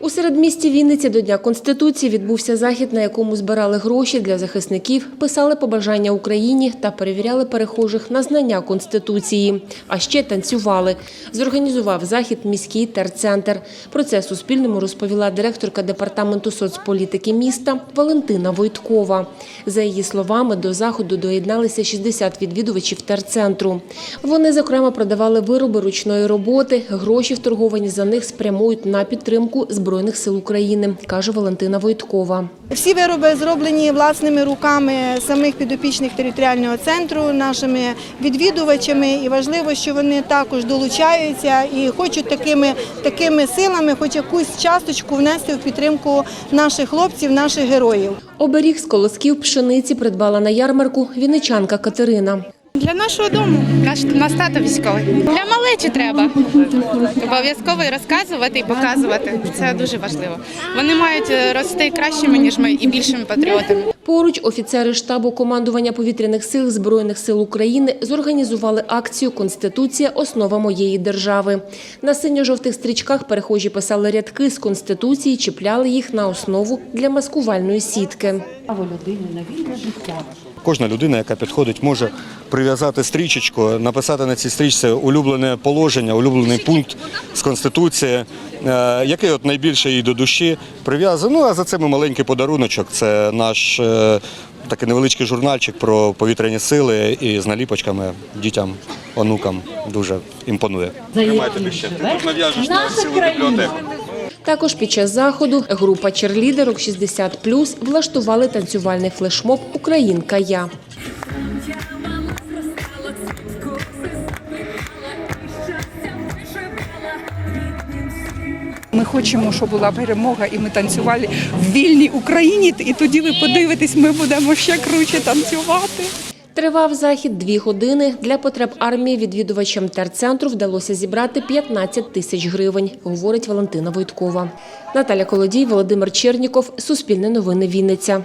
У середмісті Вінниці до Дня Конституції відбувся захід, на якому збирали гроші для захисників, писали побажання Україні та перевіряли перехожих на знання Конституції. А ще танцювали. Зорганізував захід міський терцентр. Про це Суспільному розповіла директорка департаменту соцполітики міста Валентина Войткова. За її словами, до заходу доєдналися 60 відвідувачів терцентру. Вони, зокрема, продавали вироби ручної роботи. Гроші, вторговані за них, спрямують на підтримку Збройних сил України, каже Валентина Войткова. Всі вироби зроблені власними руками самих підопічних територіального центру, нашими відвідувачами. І важливо, що вони також долучаються і хочуть такими, такими силами, хоч якусь часточку внести в підтримку наших хлопців, наших героїв. Оберіг з колосків пшениці придбала на ярмарку вінничанка Катерина. Для нашого дому. Наш наш тато військовий. Для малечі треба обов'язково розказувати і показувати. Це дуже важливо. Вони мають е, рости кращими ніж ми і більшими патріотами. Поруч офіцери штабу командування повітряних сил Збройних сил України зорганізували акцію Конституція основа моєї держави. На синьо-жовтих стрічках перехожі писали рядки з Конституції, чіпляли їх на основу для маскувальної сітки. право людини на вільне життя. Кожна людина, яка підходить, може прив'язати стрічечку, написати на цій стрічці улюблене положення, улюблений пункт з конституції, е, який от найбільше їй до душі прив'язує. Ну а за цим маленький подаруночок. Це наш е, такий невеличкий журнальчик про повітряні сили і з наліпочками дітям, онукам дуже імпонує. Тримай тобі ще. Ти тут нав'яжеш на цілу бібліотеку. Також під час заходу група черлідерок 60+, влаштували танцювальний флешмоб «Українка я». Ми хочемо, щоб була перемога, і ми танцювали в вільній Україні. І тоді ви подивитесь, ми будемо ще круче танцювати. Тривав захід дві години. Для потреб армії відвідувачам терцентру вдалося зібрати 15 тисяч гривень, говорить Валентина Войткова. Наталя Колодій, Володимир Черніков, Суспільне новини Вінниця.